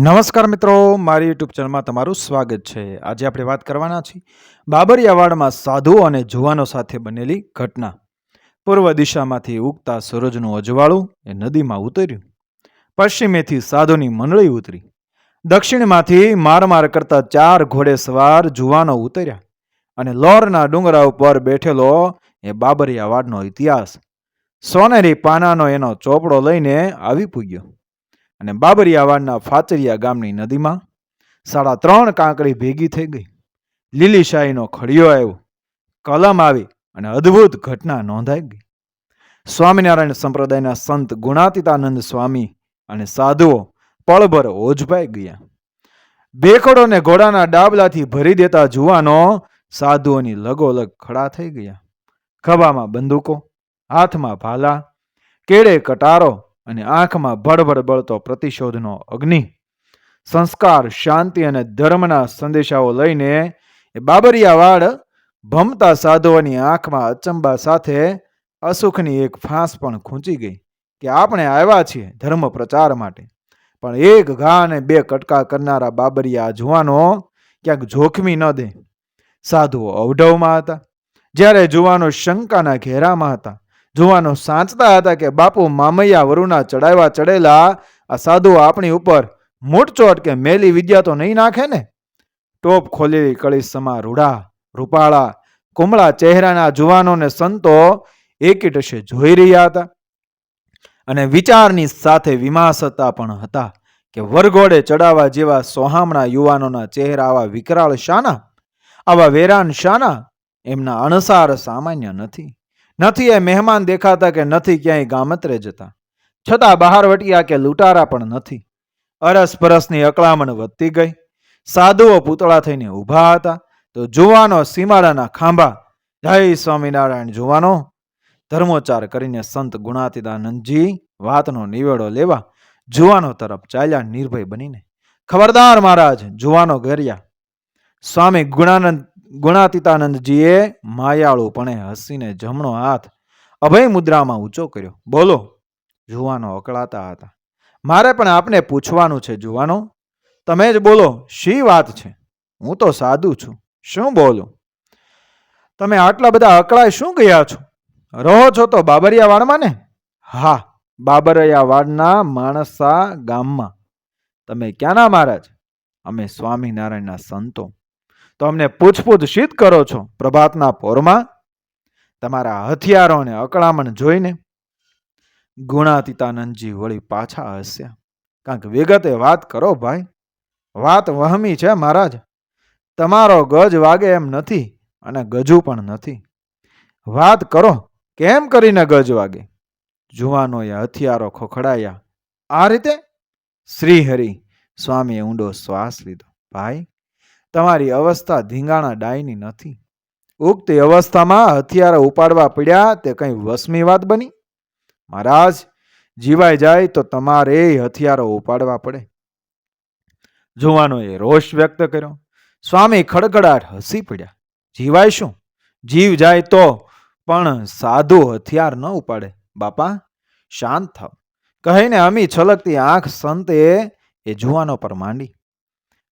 નમસ્કાર મિત્રો, મારી યુટ્યુબ ચેનલમાં તમારું સ્વાગત છે. આજે આપણે વાત કરવાના છીએ બાબરિયાવાડમાં સાધુ અને જુવાનો સાથે બનેલી ઘટના. પૂર્વ દિશામાંથી ઉગતા સૂરજનું અજવાળું એ નદીમાં ઉતર્યું. પશ્ચિમેથી સાધુની મંડળી ઉતરી. દક્ષિણમાંથી માર માર કરતા ચાર ઘોડે સવાર જુવાનો ઉતર્યા અને લોરના ડુંગરા ઉપર બેઠેલો એ બાબરિયાવાડનો ઇતિહાસ. સોનેરી પાનાનો એનો ચોપડો લઈને આવી પૂગ્યો. અને બાબરિયાવાડના ફાચરિયા ગામની નદીમાં સાડા ત્રણ કાંકરી ભેગી થઈ ગઈ. લીલીશાહીનો ખડિયો આવ્યો, કલમ આવી અને અદ્ભુત ઘટના નોંધાઈ ગઈ. સ્વામિનારાયણ સંપ્રદાયના સંત ગુણાતીતાનંદ સ્વામી અને સાધુઓ પળભર ઓજભાઈ ગયા. ભેખડોને ઘોડાના ડાબલાથી ભરી દેતા જુવાનો સાધુઓની લગોલગ ખડા થઈ ગયા. ખભામાં બંદૂકો, હાથમાં ભાલા, કેળે કટારો અને આંખમાં ભડભડ બળતો પ્રતિશોધનો અગ્નિ. સંસ્કાર, શાંતિ અને ધર્મના સંદેશાઓ લઈને એ બાબરિયાવાડ ભમતા સાધુઓની આંખમાં અચંબા સાથે અસુખની એક ફાંસ પણ ખૂંચી ગઈ કે આપણે આવ્યા છીએ ધર્મ પ્રચાર માટે. પણ એક ઘા અને બે કટકા કરનારા બાબરિયા જુવાનો ક્યાંક જોખમી ન દે. સાધુઓ અવઢવમાં હતા. જ્યારે જુવાનો શંકાના ઘેરામાં હતા જુવાનો સાચતા હતા કે બાપુ મામૈયા વરુના ચડાવ્યા ચડેલા આ સાધુઓ આપણી ઉપર મૂટચોટ કે મેલી વિદ્યા તો નહીં નાખે ને? ટોપ ખોલેલી કળી સમા રૂડા રૂપાળા, કુમળા ચહેરાના જુવાનોને સંતો એકીટશે જોઈ રહ્યા હતા. અને વિચારની સાથે વિમાસતા પણ હતા કે વરઘોડે ચડાવવા જેવા સોહામણા યુવાનોના ચહેરા આવા વિકરાળ શાના, આવા વેરાન શાના એમના અણસાર સામાન્ય નથી. નથી એ મહેમાન દેખાતા કે નથી ક્યાંય ગામત્રે જતા. છતાં બહાર વટિયા કે લૂંટારા પણ નથી. અરસપરસની અકળામણ વધતી ગઈ. સાધુઓ પૂતળા થઈને ઊભા હતા. તો જુવાનો સીમાડાના ખાંભા. જય સ્વામિનારાયણ જુવાનો. ધર્મોચ્ચાર કરીને સંત ગુણાતીદાનંદજી વાતનો નિવેડો લેવા જુવાનો તરફ ચાલ્યા નિર્ભય બનીને. ખબરદાર મહારાજ, જુવાનો ઘેર્યા સ્વામી ગુણાનંદ ગુણાતીતાનંદજીએ માયાળુપણે હસીને જમણો હાથ અભય મુદ્રામાં ઊંચો કર્યો. બોલો, જુવાનો અકળાતા હતા. મારે પણ આપને પૂછવાનું છે જુવાનો. તમે જ બોલો, શી વાત છે? હું તો સાદું છું. શું બોલું? તમે આટલા બધા અકળાય શું ગયા છો? રહો છો તો બાબરિયાવાડમાં ને? હા, બાબરિયાવાડના માણસા ગામમાં. તમે ક્યાંના મહારાજ? અમે સ્વામિનારાયણના સંતો. તો અમને પૂછપૂછ કરો છો પ્રભાતના પોરમાં? તમારા હથિયારો અને અકળામણ જોઈને ગુણાતીતાનંદજી વળી પાછા હસ્યા. કારણ કે વિગતે વાત કરો ભાઈ. વાત વહમી છે મહારાજ. તમારો ગજ વાગે એમ નથી અને ગજુ પણ નથી. વાત કરો, કેમ કરીને ગજ વાગે? જુવાનોએ હથિયારો ખોખડાયા. આ રીતે? શ્રીહરિ સ્વામીએ ઊંડો શ્વાસ લીધો. ભાઈ તમારી અવસ્થા ધીંગાણા ડાયની નથી. ઉક્ત અવસ્થામાં હથિયારો ઉપાડવા પડ્યા તે કંઈ વસમી વાત બની? મહારાજ, જીવાય જાય તો તમારે હથિયારો ઉપાડવા પડે. જુવાનોએ રોષ વ્યક્ત કર્યો. સ્વામી ખડખડાટ હસી પડ્યા. જીવાય શું? જીવ જાય તો પણ સાધુ હથિયાર ન ઉપાડે. બાપા, શાંત થાવ. કહીને અમી છલકતી આંખ સંતે એ જુવાનો પર માંડી.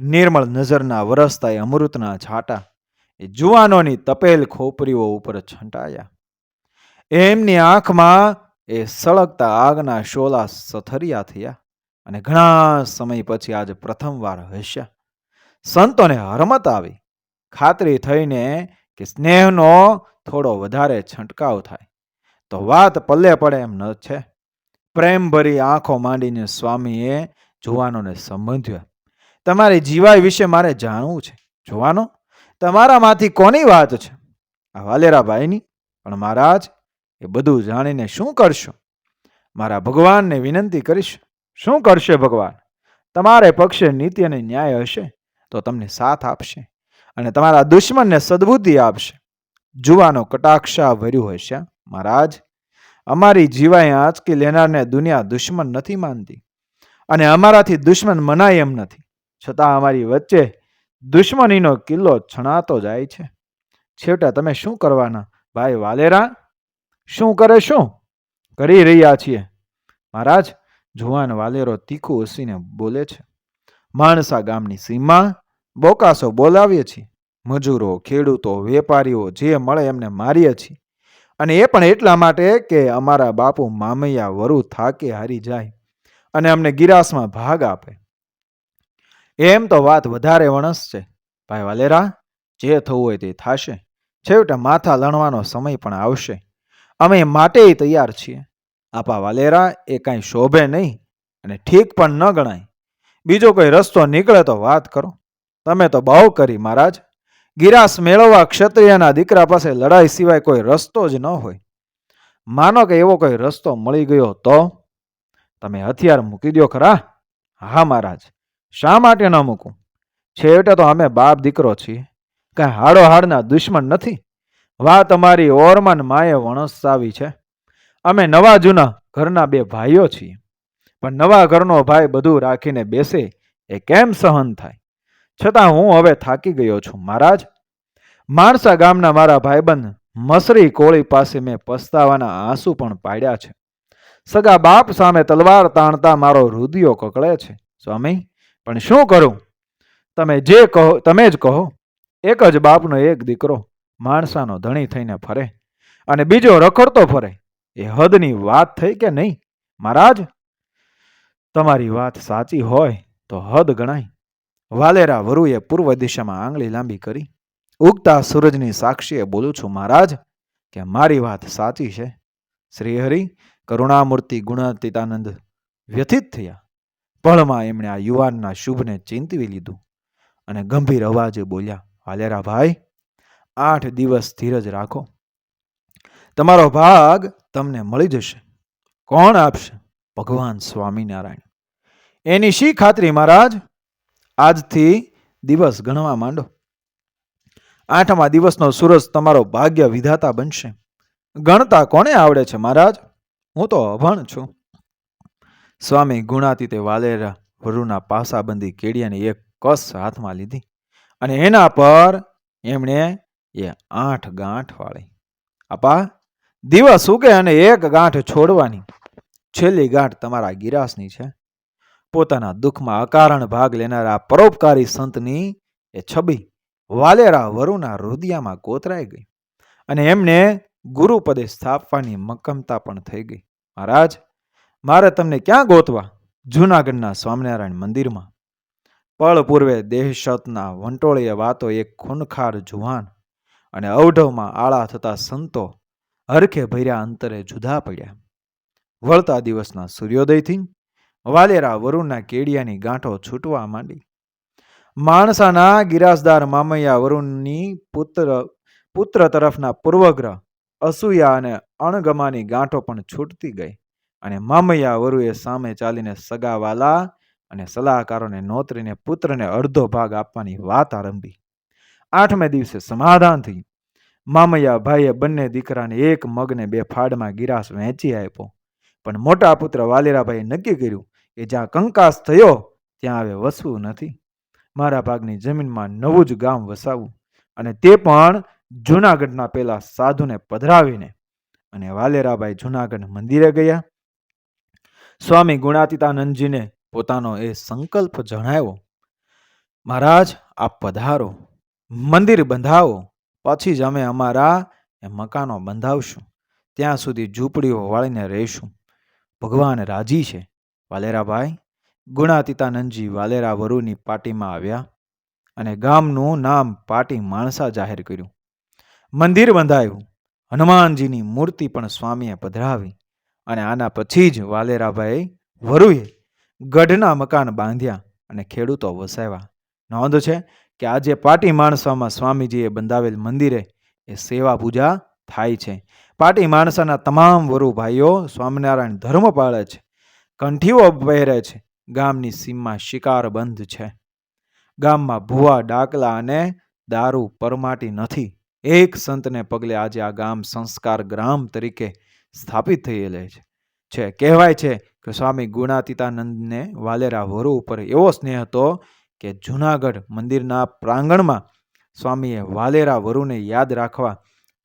નિર્મળ નજરના વરસતા એ અમૃતના છાંટા, એ જુવાનોની તપેલ ખોપરીઓ ઉપર છંટાયા. એમની આંખમાં એ સળગતા આગના શોલા સથરિયા થયા અને ઘણા સમય પછી આજે પ્રથમવાર હસ્યા. સંતોને હરમત આવી, ખાતરી થઈને કે સ્નેહનો થોડો વધારે છંટકાવ થાય. તો વાત પલ્લે પડે એમ ન છે. પ્રેમભરી આંખો માંડીને સ્વામીએ જુવાનોને સંબંધ્યો. તમારી જીવાય વિશે મારે જાણવું છે. જોવાનો? તમારામાંથી કોની વાત છે? આ વાલેરાભાઈની? પણ મહારાજ, એ બધું જાણીને શું કરશો? મારા ભગવાનને વિનંતી કરીશ. શું કરશે ભગવાન? તમારે પક્ષે નીતિ અને ન્યાય હશે, તો તમને સાથ આપશે અને તમારા દુશ્મનને સદબુદ્ધિ આપશે. જુવાનો કટાક્ષા ભર્યું હશે મહારાજ, અમારી જીવાય આંચકી લેનારને દુનિયા દુશ્મન નથી માનતી અને અમારાથી દુશ્મન મનાય એમ નથી. છતાં અમારી વચ્ચે દુશ્મનીનો કિલ્લો છણાતો જાય છે. છેવટે તમે શું કરવાના? ભાઈ વાલેરા, શું કરે શું? કરી રહ્યા છીએ. મહારાજ, જુવાન વાલેરો તીખું હસીને બોલે છે. માણસા ગામની સીમા બોકાસો બોલાવીએ છીએ. મજૂરો, ખેડૂતો, વેપારીઓ જે મળે એમને મારીએ છીએ. અને એ પણ એટલા માટે કે અમારા બાપુ મામૈયા વરુ થાકે હારી જાય અને અમને ગિરાસમાં ભાગ આપે. એમ તો વાત વધારે વણસ છે. ભાઈ વાલેરા, જે થવું હોય તે થાશે. છેવટે માથા લણવાનો સમય પણ આવશે. અમે માટે તૈયાર છીએ. આપા વાલેરા, એ કાંઈ શોભે નહીં અને ઠીક પણ ન ગણાય. બીજો કોઈ રસ્તો નીકળે તો વાત કરો. તમે તો બહુ કરી, મહારાજ. ગિરાસ મેળવવા ક્ષત્રિયના દીકરા પાસે લડાઈ સિવાય કોઈ રસ્તો જ ન હોય. માનો કે એવો કોઈ રસ્તો મળી ગયો તો? તમે હથિયાર મૂકી દો ખરા? હા, મહારાજ. શા માટે ન મૂકું? છેવટે તો અમે બાપ દીકરો છીએ. કાંઈ હાડો હાડના દુશ્મન નથી? વાત તમારી ઓરમાન માએ વણસાવી છે. અમે નવા જૂના ઘરના બે ભાઈઓ છીએ. પણ નવા ઘરનો ભાઈ બધું રાખીને બેસે એ કેમ સહન થાય? છતાં હું હવે થાકી ગયો છું, મહારાજ. માણસા ગામના મારા ભાઈબંધ મસરી કોળી પાસે મેં પસ્તાવાના આંસુ પણ પાડ્યા છે. સગા બાપ સામે તલવાર તાણતા મારો રુદિયો કકળે છે, સ્વામી. પણ શું કરું? તમે જે કહો, તમે જ કહો. એક જ બાપનો એક દીકરો માણસાનો ધણી થઈને ફરે અને બીજો રખડતો ફરે. એ હદની વાત થઈ કે નહીં, મહારાજ? તમારી વાત સાચી હોય તો હદ ગણાય. વાલેરા વરુએ પૂર્વ દિશામાં આંગળી લાંબી કરી. ઉગતા સૂરજની સાક્ષીએ બોલું છું, મહારાજ, કે મારી વાત સાચી છે. શ્રીહરિ, કરુણામૂર્તિ ગુણાતીતાનંદ વ્યથિત થયા. પળમાં એમણે આ યુવાનના શુભને ચિંતવી લીધું અને ગંભીર અવાજે બોલ્યા વાલેરા ભાઈ, આઠ દિવસ ધીરજ રાખો. તમારો ભાગ તમને મળી જશે. કોણ આપશે? ભગવાન સ્વામિનારાયણ. એની શી ખાતરી મહારાજ? આજથી દિવસ ગણવા માંડો. આઠમા દિવસનો સૂરજ તમારો ભાગ્ય વિધાતા બનશે. ગણતા કોને આવડે છે મહારાજ? હું તો અભણ છું. સ્વામી ગુણાતીતે વાલેરા વરુના પાસાબંધી કેડિયાની એક કસ હાથમાં લીધી અને એના પર એમણે એ આઠ ગાંઠ વાળી. આપા, દિવસ ઉગે અને એક ગાંઠ છોડવાની. છેલ્લી ગાંઠ તમારા ગિરાસની છે. પોતાના દુઃખમાં અકારણ ભાગ લેનારા પરોપકારી સંતની એ છબી વાલેરા વરુના હૃદયમાં કોતરાઈ ગઈ અને એમને ગુરુપદે સ્થાપવાની મક્કમતા પણ થઈ ગઈ. મહારાજ મારે તમને ક્યાં ગોતવા? જૂનાગઢના સ્વામિનારાયણ મંદિરમાં. પળ પૂર્વે દેહશતના વંટોળીય વાતો એક ખૂનખાર જુવાન અને અવઢવમાં આળા થતા સંતો હરખે ભર્યા અંતરે જુદા પડ્યા. વળતા દિવસના સૂર્યોદયથી વાલેરા વરુણના કેડિયાની ગાંઠો છૂટવા માંડી. માણસાના ગિરાસદાર મામૈયા વરુણની પુત્ર પુત્ર તરફના પૂર્વગ્રહ અસૂયા અને અણગમાની ગાંઠો પણ છૂટતી ગઈ. અને મામૈયા વરુએ સામે ચાલીને સગાવાલા અને સલાહકારોને નોતરીને પુત્રને અડધો ભાગ આપવાની વાત આરંભી. આઠમે દિવસે સમાધાન થઈ મામૈયા ભાઈએ બંને દીકરાને એક મગને બે ફાડમાં ગિરાસ વહેંચી આપ્યો. પણ મોટા પુત્ર વાલેરાભાઈએ નક્કી કર્યું કે જ્યાં કંકાસ થયો, ત્યાં હવે વસવું નથી. મારા ભાગની જમીનમાં નવું જ ગામ વસાવવું અને તે પણ જૂનાગઢના પેલા સાધુને પધરાવીને. અને વાલેરાભાઈ જૂનાગઢ મંદિરે ગયા. સ્વામી ગુણાતીતાનંદજીને પોતાનો એ સંકલ્પ જણાવ્યો, મહારાજ, આપ પધારો, મંદિર બંધાવો, પછી જ અમે અમારા એ મકાનો બંધાવશું. ત્યાં સુધી ઝૂંપડીઓ વાળીને રહીશું. ભગવાન રાજી છે. વાલેરાભાઈ ગુણાતીતાનંદજી વાલેરા વરુની પાટીમાં આવ્યા અને ગામનું નામ પાટી માણસા જાહેર કર્યું. મંદિર બંધાયું. હનુમાનજીની મૂર્તિ પણ સ્વામીએ પધરાવી. અને આના પછી જ વાલેરાભાઈ વરુએ ગઢના મકાન બાંધ્યા અને ખેડૂતો વસાવ્યા. નોંધ છે કે આજે પાટી માણસામાં સ્વામીજીએ બંધાવેલ મંદિરે એ સેવા પૂજા થાય છે. પાટી માણસાના તમામ વરુ ભાઈઓ સ્વામિનારાયણ ધર્મ પાળે છે. કંઠીઓ પહેરે છે. ગામની સીમમાં શિકાર બંધ છે. ગામમાં ભૂવા, ડાકલા અને દારૂ પરમાટી નથી. એક સંતને પગલે આજે આ ગામ સંસ્કાર ગ્રામ તરીકે સ્થાપિત થયેલે છે. છે, કહેવાય છે કે સ્વામી ગુણાતીતાનંદને વાલેરા વરુ ઉપર એવો સ્નેહ હતો કે જૂનાગઢ મંદિરના પ્રાંગણમાં સ્વામીએ વાલેરા વરુને યાદ રાખવા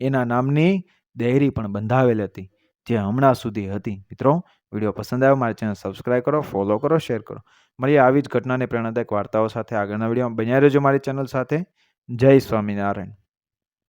એના નામની ડેરી પણ બંધાવેલ હતી, જે હમણાં સુધી હતી. મિત્રો, વીડિયો પસંદ આવ્યો મારી ચેનલ સબસ્ક્રાઈબ કરો, ફોલો કરો, શેર કરો. મળીએ આવી જ ઘટનાને પ્રેરણાદાયક વાર્તાઓ સાથે. આગળના વિડીયોમાં બન્યા રહેજો મારી ચેનલ સાથે. જય સ્વામિનારાયણ.